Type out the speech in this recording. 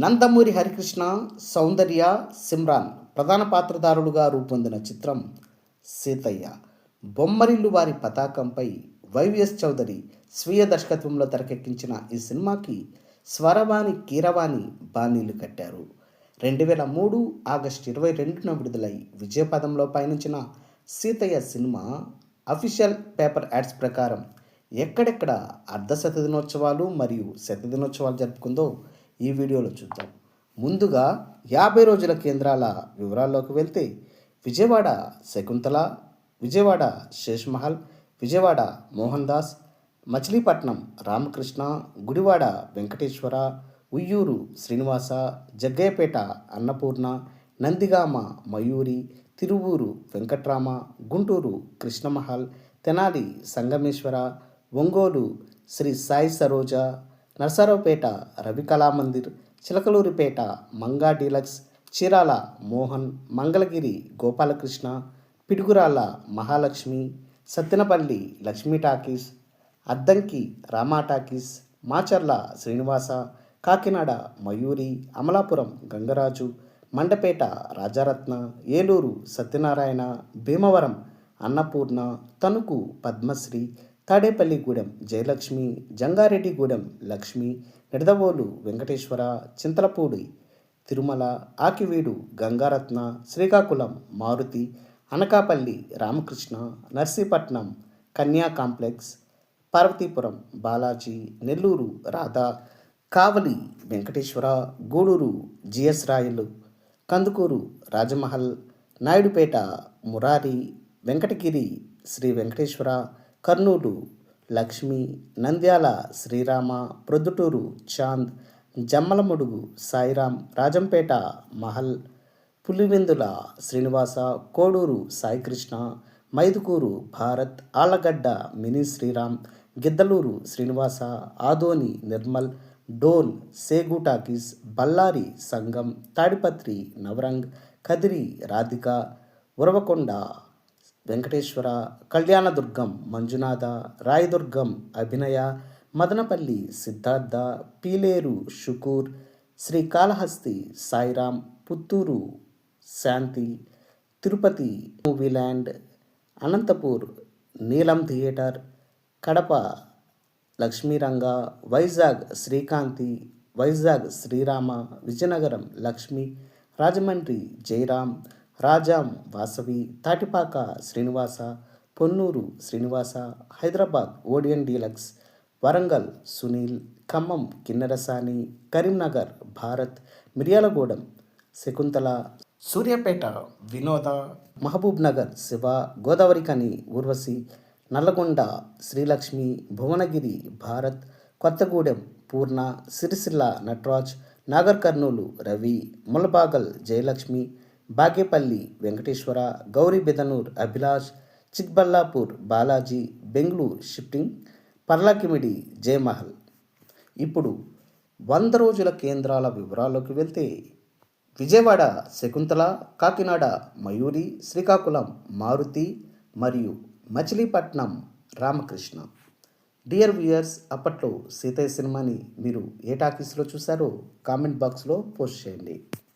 నందమూరి హరికృష్ణ సౌందర్య సిమ్రాన్ ప్రధాన పాత్రధారులుగా రూపొందిన చిత్రం సీతయ్య. బొమ్మరిల్లు వారి పతాకంపై వైవిఎస్ చౌదరి స్వీయ దర్శకత్వంలో తెరకెక్కించిన ఈ సినిమాకి స్వరవాణి కీరవాణి బాణీలు కట్టారు. రెండు వేల మూడు ఆగస్టు ఇరవై రెండున విడుదలై విజయపదంలో పయనించిన Seethayya cinema official paper ads ప్రకారం ఎక్కడెక్కడ అర్ధ శత దినోత్సవాలు మరియు శత దినోత్సవాలు జరుపుకుందో ఈ వీడియోలో చూద్దాం. ముందుగా యాభై రోజుల కేంద్రాల వివరాల్లోకి వెళ్తే Vijayawada Shakuntala Vijayawada Sheshmahal Vijayawada Mohan Das Machilipatnam Ramakrishna Gudivada Venkateswara Vuyyuru Srinivasa Jaggayyapeta Annapurna Nandigama Mayuri Tiruvuru Venkatrama Guntur Krishnamahal Tenali Sangameswara Ongole Sri Sai Saroja Narasaraopet Ravi Kalamandir Chilakaluripet Manga deluxe Chirala Mohan Mangalagiri Gopalakrishna Piduguralla Mahalakshmi Sattenapalli Lakshmi talkies Addanki Rama talkies Macherla Srinivasa Kakinada Mayuri Amalapuram Gangaraju Mandapeta Rajaratna Eluru Satyanarayana Bhimavaram Annapurna Tanuku Padmasri Tadepalligudem Jayalakshmi Jangareddygudem Lakshmi Nidadavolu Venkateswara Chintalapudi Tirumala Akividu Gangaratna Srikakulam Maruthi Anakapalli Ramakrishna Narsipatnam Kanya complex Parvathipuram Balaji Nellore Radha Kavali Venkateswara Gudur GS Rayalu Kandukur Rajmahal Naidupeta Murari Venkatagiri Sri Venkateswara Kurnool Lakshmi Nandyal Srirama Proddatur Chand Jammalamadugu Sairam Rajampet Mahal Pulivendula Srinivasa Koduru Saikrishna Mydukur Bharat Allagadda mini Sriram Giddalur Srinivasa Adoni Nirmal Dhone Segu talkies Bellary Sangam Tadipatri Navrang Kadiri Radhika Uravakonda Venkateswara Kalyandurg Manjunatha Rayadurg Abhinaya Madanapalle Siddhartha Pileru Shukur Srikalahasti Sairam Puttur Shanti Tirupati Movieland Anantapur Neelam theatre Kadapa Lakshmiranga Vizag Srikanthi Vizag Srirama Vizianagaram Lakshmi Rajahmundry Jayaram Rajam Vasavi Tatipaka Srinivasa Ponnur Srinivasa Hyderabad Odeon deluxe Warangal Sunil Khammam Kinnerasani Karimnagar Bharat Miryalaguda Shakuntala Suryapet Vinoda Mahabubnagar Shiva Godavarikhani Urvashi Nalgonda Srilakshmi Bhuvanagiri Bharat Kothagudem Purna Sircilla Nataraj Nagarkurnool Ravi Mulbagal Jayalakshmi Bagepalli Venkateswara Gowri Bedanur Abhilash Chikballapur Balaji Bangalore shifting Parlakhemundi Jayamahal. ఇప్పుడు వంద రోజుల కేంద్రాల వివరాల్లోకి వెళ్తే విజయవాడ శకుంతల కాకినాడ మయూరి శ్రీకాకుళం మారుతి మరియు Machilipatnam Ramakrishna. Dear viewers అప్పట్లో సీతయ్య సినిమాని మీరు ఏ టాకీస్లో చూసారో కామెంట్ బాక్స్లో పోస్ట్ చేయండి.